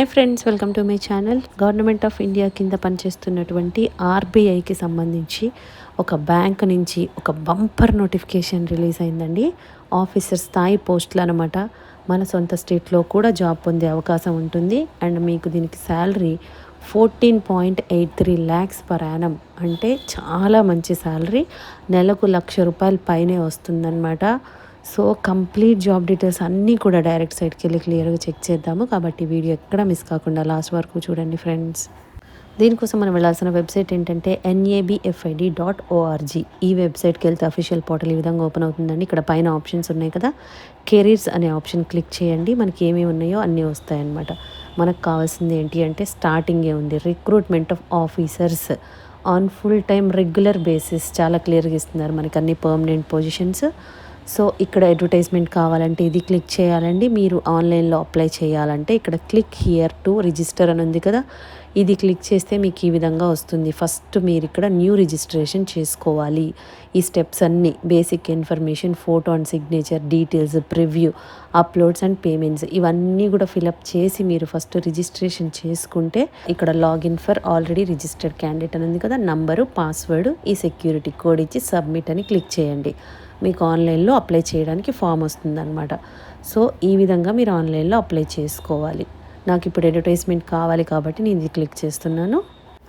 Hi friends welcome to my channel government of India కింద పనిచేస్తున్నటువంటి ఆర్బీఐకి సంబంధించి ఒక బ్యాంక్ నుంచి ఒక బంపర్ నోటిఫికేషన్ రిలీజ్ అయిందండి. ఆఫీసర్ స్థాయి పోస్టులు అనమాట మన సొంత స్టేట్లో కూడా జాబ్ పొందే అవకాశం ఉంటుంది. అండ్ మీకు దీనికి salary fourteen point eight three lakhs per annum అంటే చాలా మంచి శాలరీ నెలకు లక్ష రూపాయల పైనే వస్తుందన్నమాట. సో కంప్లీట్ జాబ్ డీటెయిల్స్ అన్నీ కూడా డైరెక్ట్ సైట్కి వెళ్ళి క్లియర్గా చెక్ చేద్దాము. కాబట్టి వీడియో ఎక్కడ మిస్ కాకుండా లాస్ట్ వరకు చూడండి ఫ్రెండ్స్. దీనికోసం మనం వెళ్ళాల్సిన వెబ్సైట్ ఏంటంటే ఎన్ఏబిఎఫ్ఐడి డాట్ ఓఆర్జీ ఈ వెబ్సైట్కి వెళ్తే అఫీషియల్ పోర్టల్ ఈ విధంగా ఓపెన్ అవుతుందండి. ఇక్కడ పైన ఆప్షన్స్ ఉన్నాయి కదా. కెరీర్స్ అనే ఆప్షన్ క్లిక్ చేయండి. మనకి ఏమేమి ఉన్నాయో అన్నీ వస్తాయన్నమాట మనకు కావాల్సింది ఏంటి అంటే స్టార్టింగే ఉంది. Recruitment of officers on full time regular basis. చాలా క్లియర్గా ఇస్తున్నారు మనకి అన్ని పర్మనెంట్ పొజిషన్స్. సో ఇక్కడ అడ్వర్టైజ్మెంట్ కావాలంటే ఇది క్లిక్ చేయాలండి. మీరు ఆన్లైన్లో అప్లై చేయాలంటే ఇక్కడ క్లిక్ హియర్ టు రిజిస్టర్ అని ఉంది కదా. ఇది క్లిక్ చేస్తే మీకు ఈ విధంగా వస్తుంది. ఫస్ట్ మీరు ఇక్కడ న్యూ రిజిస్ట్రేషన్ చేసుకోవాలి. ఈ స్టెప్స్ అన్నీ basic information photo and signature details preview uploads and payments ఇవన్నీ కూడా ఫిలప్ చేసి మీరు ఫస్ట్ రిజిస్ట్రేషన్ చేసుకుంటే ఇక్కడ login for already registered candidate అని ఉంది కదా నంబరు పాస్వర్డ్ ఈ సెక్యూరిటీ కోడ్ ఇచ్చి సబ్మిట్ అని క్లిక్ చేయండి. మీకు ఆన్లైన్లో అప్లై చేయడానికి ఫామ్ వస్తుందన్నమాట. సో ఈ విధంగా మీరు ఆన్లైన్లో అప్లై చేసుకోవాలి. నాకు ఇప్పుడు అడ్వర్టైజ్మెంట్ కావాలి కాబట్టి నేను ఇది క్లిక్ చేస్తున్నాను.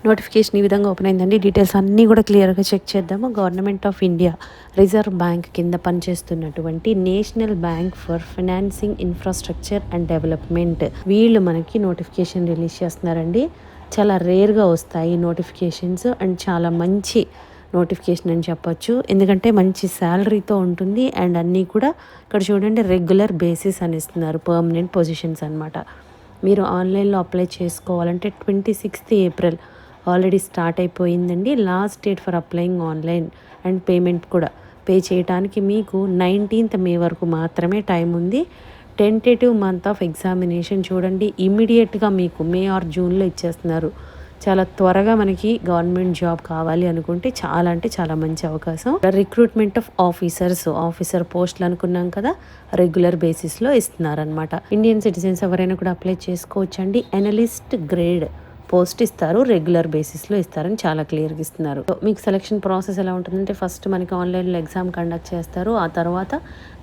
నోటిఫికేషన్ ఈ విధంగా ఓపెన్ అయిందండి. డీటెయిల్స్ అన్నీ కూడా క్లియర్గా చెక్ చేద్దాము. Government of India Reserve Bank కింద పనిచేస్తున్నటువంటి National Bank for Financing Infrastructure and Development వీళ్ళు మనకి నోటిఫికేషన్ రిలీజ్ చేస్తున్నారండి. చాలా రేర్గా వస్తాయి నోటిఫికేషన్స్ అండ్ చాలా మంచి నోటిఫికేషన్ అని చెప్పొచ్చు. ఎందుకంటే మంచి శాలరీతో ఉంటుంది. అండ్ అన్నీ కూడా ఇక్కడ చూడండి రెగ్యులర్ బేసిస్ అని ఇస్తున్నారు. పర్మనెంట్ పొజిషన్స్ అనమాట మీరు ఆన్లైన్లో అప్లై చేసుకోవాలంటే twenty sixth April already start అయిపోయిందండి. Last date for applying online and payment కూడా. పే చేయడానికి మీకు నైన్టీన్త్ మే వరకు మాత్రమే టైం ఉంది. టెంటేటివ్ మంత్ ఆఫ్ ఎగ్జామినేషన్ చూడండి. ఇమీడియట్గా మీకు మే ఆర్ జూన్లో ఇచ్చేస్తున్నారు. చాలా త్వరగా మనకి గవర్నమెంట్ జాబ్ కావాలి అనుకుంటే చాలా అంటే చాలా మంచి అవకాశం. రిక్రూట్మెంట్ ఆఫ్ ఆఫీసర్స్ ఆఫీసర్ పోస్టులు అనుకున్నాం కదా రెగ్యులర్ బేసిస్లో ఇస్తున్నారనమాట ఇండియన్ సిటిజన్స్ ఎవరైనా కూడా అప్లై చేసుకోవచ్చండి. ఎనలిస్ట్ గ్రేడ్ పోస్ట్ ఇస్తారు రెగ్యులర్ బేసిస్లో ఇస్తారని చాలా క్లియర్గా ఇస్తున్నారు. మీకు సెలక్షన్ ప్రాసెస్ ఎలా ఉంటుందంటే ఫస్ట్ మనకి ఆన్లైన్లో ఎగ్జామ్ కండక్ట్ చేస్తారు. ఆ తర్వాత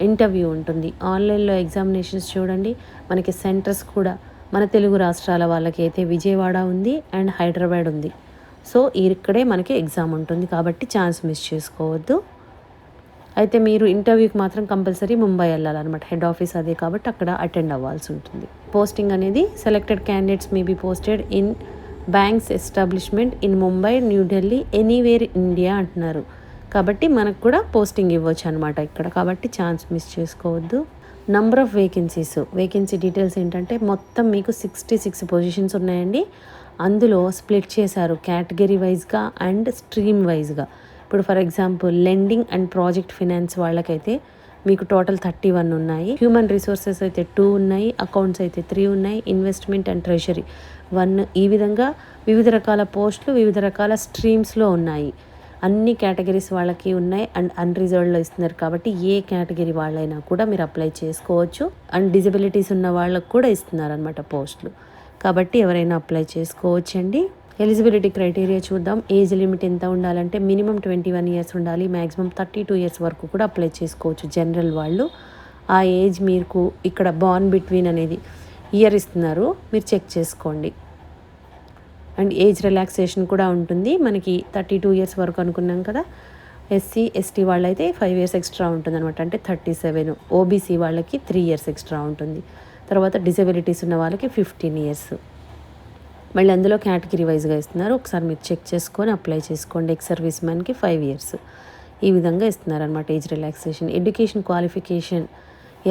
ఇంటర్వ్యూ ఉంటుంది. ఆన్లైన్లో ఎగ్జామినేషన్స్ చూడండి. మనకి సెంటర్స్ కూడా మన తెలుగు రాష్ట్రాల వాళ్ళకి అయితే విజయవాడ ఉంది అండ్ హైదరాబాద్ ఉంది. సో ఇక్కడే మనకి ఎగ్జామ్ ఉంటుంది కాబట్టి ఛాన్స్ మిస్ చేసుకోవద్దు. అయితే మీరు ఇంటర్వ్యూకి మాత్రం కంపల్సరీ ముంబై వెళ్ళాలన్నమాట. హెడ్ ఆఫీస్ అదే కాబట్టి అక్కడ అటెండ్ అవ్వాల్సి ఉంటుంది. పోస్టింగ్ అనేది selected candidates may be posted in banks establishment in Mumbai New Delhi anywhere India అంటున్నారు. కాబట్టి మనకు కూడా పోస్టింగ్ ఇవ్వచ్చు అనమాట ఇక్కడ. కాబట్టి ఛాన్స్ మిస్ చేసుకోవద్దు. Number of vacancies vacancy details ఏంటంటే మొత్తం మీకు సిక్స్టీ సిక్స్ పొజిషన్స్ ఉన్నాయండి. అందులో స్ప్లిట్ చేశారు కేటగిరీ వైజ్గా అండ్ స్ట్రీమ్ వైజ్గా ఇప్పుడు for example lending and project finance వాళ్ళకైతే మీకు టోటల్ థర్టీ వన్ ఉన్నాయి. హ్యూమన్ రిసోర్సెస్ అయితే టూ ఉన్నాయి అకౌంట్స్ అయితే త్రీ ఉన్నాయి ఇన్వెస్ట్మెంట్ అండ్ ట్రెషరీ వన్ ఈ విధంగా వివిధ రకాల పోస్టులు వివిధ రకాల స్ట్రీమ్స్లో ఉన్నాయి. అన్ని కేటగిరీస్ వాళ్ళకి ఉన్నాయి అండ్ అన్రిజర్వ్డ్లో ఇస్తున్నారు కాబట్టి ఏ కేటగిరీ వాళ్ళైనా కూడా మీరు అప్లై చేసుకోవచ్చు. అండ్ డిజబిలిటీస్ ఉన్న వాళ్ళకు కూడా ఇస్తున్నారు అనమాట పోస్టులు. కాబట్టి ఎవరైనా అప్లై చేసుకోవచ్చండి. ఎలిజిబిలిటీ క్రైటీరియా చూద్దాం. ఏజ్ లిమిట్ ఎంత ఉండాలంటే మినిమం ట్వంటీ వన్ ఇయర్స్ ఉండాలి. మ్యాక్సిమం థర్టీ టూ ఇయర్స్ వరకు కూడా అప్లై చేసుకోవచ్చు జనరల్ వాళ్ళు. ఆ ఏజ్ మీకు ఇక్కడ బాన్ బిట్వీన్ అనేది ఇయర్ ఇస్తున్నారు. మీరు చెక్ చేసుకోండి. అండ్ ఏజ్ రిలాక్సేషన్ కూడా ఉంటుంది. మనకి థర్టీ టూ ఇయర్స్ వరకు అనుకున్నాం కదా. ఎస్సీ ఎస్టీ వాళ్ళైతే ఫైవ్ ఇయర్స్ ఎక్స్ట్రా ఉంటుంది అనమాట అంటే థర్టీ సెవెన్ ఓబీసీ వాళ్ళకి త్రీ ఇయర్స్ ఎక్స్ట్రా ఉంటుంది. తర్వాత డిసబిలిటీస్ ఉన్న వాళ్ళకి ఫిఫ్టీన్ ఇయర్స్. మళ్ళీ అందులో కేటగిరీ వైజ్గా ఇస్తున్నారు. ఒకసారి మీరు చెక్ చేసుకొని అప్లై చేసుకోండి. ఎక్స్ సర్వీస్ మ్యాన్కి ఫైవ్ ఇయర్స్. ఈ విధంగా ఇస్తున్నారు అనమాట ఏజ్ రిలాక్సేషన్. ఎడ్యుకేషన్ క్వాలిఫికేషన్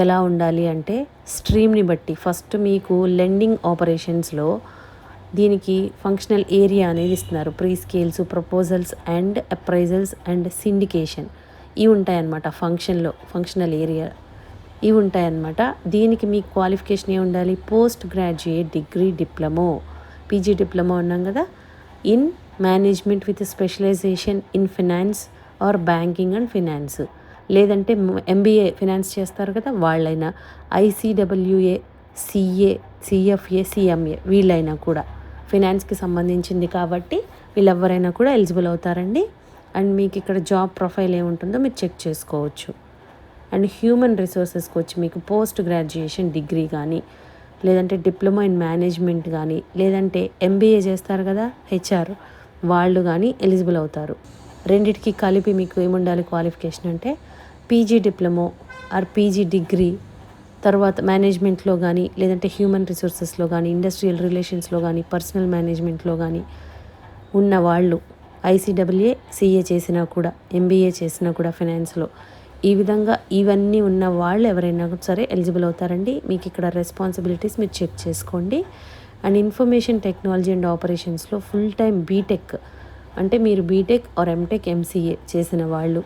ఎలా ఉండాలి అంటే స్ట్రీమ్ని బట్టి. ఫస్ట్ మీకు లెండింగ్ ఆపరేషన్స్లో దీనికి ఫంక్షనల్ ఏరియా అనేది ఇస్తున్నారు. Pre scales proposals and appraisals and syndication ఇవి ఉంటాయన్నమాట ఫంక్షన్లో ఫంక్షనల్ ఏరియా ఇవి ఉంటాయన్నమాట. దీనికి మీ క్వాలిఫికేషన్ ఏ ఉండాలి? Post graduate degree diploma PG diploma ఉన్నాం కదా? In management with specialization in finance or banking and finance లేదంటే ఎంబీఏ ఫినాన్స్ చేస్తారు కదా? వాళ్ళైనా. ఐసీడబ్ల్యూఏ సిఏ సిఎఫ్ఏ సిఎంఏ వీళ్ళైనా కూడా. ఫినాన్స్కి సంబంధించింది కాబట్టి వీళ్ళెవరైనా కూడా ఎలిజిబుల్ అవుతారండి. అండ్ మీకు ఇక్కడ జాబ్ ప్రొఫైల్ ఏముంటుందో మీరు చెక్ చేసుకోవచ్చు. అండ్ హ్యూమన్ రిసోర్సెస్కి వచ్చి మీకు పోస్ట్ గ్రాడ్యుయేషన్ డిగ్రీ కానీ లేదంటే డిప్లొమా ఇన్ మేనేజ్మెంట్ కానీ లేదంటే ఎంబీఏ చేస్తారు కదా హెచ్ఆర్ వాళ్ళు కానీ ఎలిజిబుల్ అవుతారు. రెండిటికి కలిపి మీకు ఏముండాలి క్వాలిఫికేషన్ అంటే PG diploma or PG degree తర్వాత మేనేజ్మెంట్లో కానీ లేదంటే హ్యూమన్ రిసోర్సెస్లో కానీ ఇండస్ట్రియల్ రిలేషన్స్లో కానీ పర్సనల్ మేనేజ్మెంట్లో కానీ ఉన్న వాళ్ళు ఐసీడబ్ల్యూఏ సీఏ చేసినా కూడా ఎంబీఏ చేసినా కూడా ఫైనాన్స్లో ఈ విధంగా ఇవన్నీ ఉన్న వాళ్ళు ఎవరైనా సరే ఎలిజిబుల్ అవుతారండి. మీకు ఇక్కడ రెస్పాన్సిబిలిటీస్ మీరు చెక్ చేసుకోండి. అండ్ ఇన్ఫర్మేషన్ టెక్నాలజీ అండ్ ఆపరేషన్స్లో ఫుల్ టైం బీటెక్ అంటే మీరు బీటెక్ ఆర్ ఎంటెక్ ఎంసీఏ చేసిన వాళ్ళు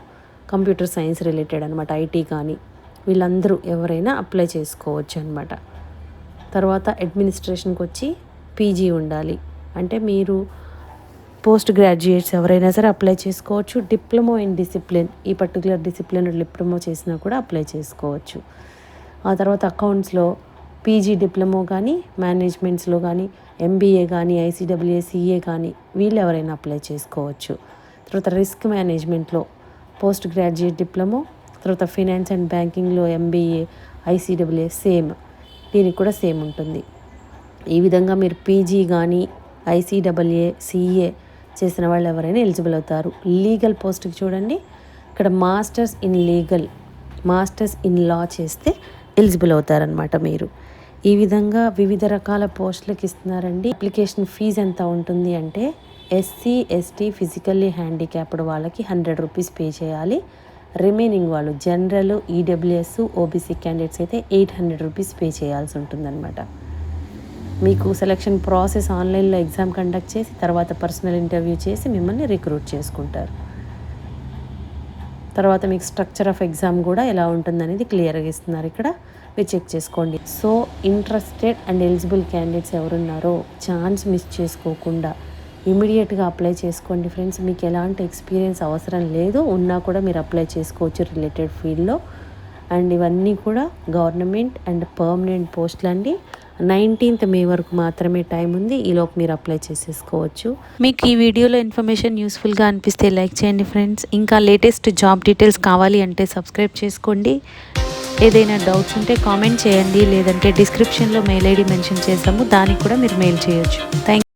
కంప్యూటర్ సైన్స్ రిలేటెడ్ అనమాట ఐటీ కానీ వీళ్ళందరూ ఎవరైనా అప్లై చేసుకోవచ్చు అనమాట తర్వాత అడ్మినిస్ట్రేషన్కి వచ్చి పీజీ ఉండాలి. అంటే మీరు పోస్ట్ గ్రాడ్యుయేట్స్ ఎవరైనా సరే అప్లై చేసుకోవచ్చు. డిప్లొమో ఇన్ డిసిప్లిన్ ఈ పర్టికులర్ డిసిప్లిన్ డిప్లొమో చేసినా కూడా అప్లై చేసుకోవచ్చు. ఆ తర్వాత అకౌంట్స్లో పీజీ డిప్లొమో కానీ మేనేజ్మెంట్స్లో కానీ ఎంబీఏ కానీ ఐసీడబ్ల్యూఏ సిఏ కానీ వీళ్ళు ఎవరైనా అప్లై చేసుకోవచ్చు. తర్వాత రిస్క్ మేనేజ్మెంట్లో పోస్ట్ గ్రాడ్యుయేట్ డిప్లొమో తర్వాత ఫినాన్స్ అండ్ బ్యాంకింగ్లో ఎంబీఏ ఐసీడబ్ల్యూఏ సేమ్. దీనికి కూడా సేమ్ ఉంటుంది. ఈ విధంగా మీరు పీజీ కానీ ఐసీడబ్ల్యూఏ సిఏ చేసిన వాళ్ళు ఎవరైనా ఎలిజిబుల్ అవుతారు. లీగల్ పోస్ట్కి చూడండి. ఇక్కడ masters in legal masters in law చేస్తే ఎలిజిబుల్ అవుతారనమాట మీరు. ఈ విధంగా వివిధ రకాల పోస్టులకు ఇస్తున్నారండి. అప్లికేషన్ ఫీజు ఎంత ఉంటుంది అంటే ఎస్సీ ఎస్టీ ఫిజికల్లీ హ్యాండిక్యాప్డ్ వాళ్ళకి హండ్రెడ్ రూపీస్ పే చేయాలి. రిమైనింగ్ వాళ్ళు జనరల్ ఈడబ్ల్యూఎస్ ఓబీసీ క్యాండిడేట్స్ అయితే ఎయిట్ హండ్రెడ్ రూపీస్ పే చేయాల్సి ఉంటుందన్నమాట. మీకు సెలక్షన్ ప్రాసెస్ ఆన్లైన్లో ఎగ్జామ్ కండక్ట్ చేసి తర్వాత పర్సనల్ ఇంటర్వ్యూ చేసి మిమ్మల్ని రిక్రూట్ చేసుకుంటారు. తర్వాత మీకు స్ట్రక్చర్ ఆఫ్ ఎగ్జామ్ కూడా ఎలా ఉంటుందనేది క్లియర్గా ఇస్తున్నారు ఇక్కడ. మీరు చెక్ చేసుకోండి. So interested and eligible candidates ఎవరున్నారో ఛాన్స్ మిస్ చేసుకోకుండా ఇమీడియట్గా అప్లై చేసుకోండి ఫ్రెండ్స్. మీకు ఎలాంటి ఎక్స్పీరియన్స్ అవసరం లేదు. ఉన్నా కూడా మీరు అప్లై చేసుకోవచ్చు రిలేటెడ్ ఫీల్డ్లో. అండ్ ఇవన్నీ కూడా గవర్నమెంట్ అండ్ పర్మనెంట్ పోస్టులు అండి. నైన్టీన్త్ మే వరకు మాత్రమే టైం ఉంది. ఈలోపు మీరు అప్లై చేసేసుకోవచ్చు. మీకు ఈ వీడియోలో ఇన్ఫర్మేషన్ యూస్ఫుల్గా అనిపిస్తే లైక్ చేయండి ఫ్రెండ్స్. ఇంకా లేటెస్ట్ జాబ్ డీటెయిల్స్ కావాలి అంటే సబ్స్క్రైబ్ చేసుకోండి. ఏదైనా డౌట్స్ ఉంటే కామెంట్ చేయండి. లేదంటే డిస్క్రిప్షన్లో మెయిల్ ఐడి మెన్షన్ చేస్తాము దానికి కూడా మీరు మెయిల్ చేయొచ్చు. థ్యాంక్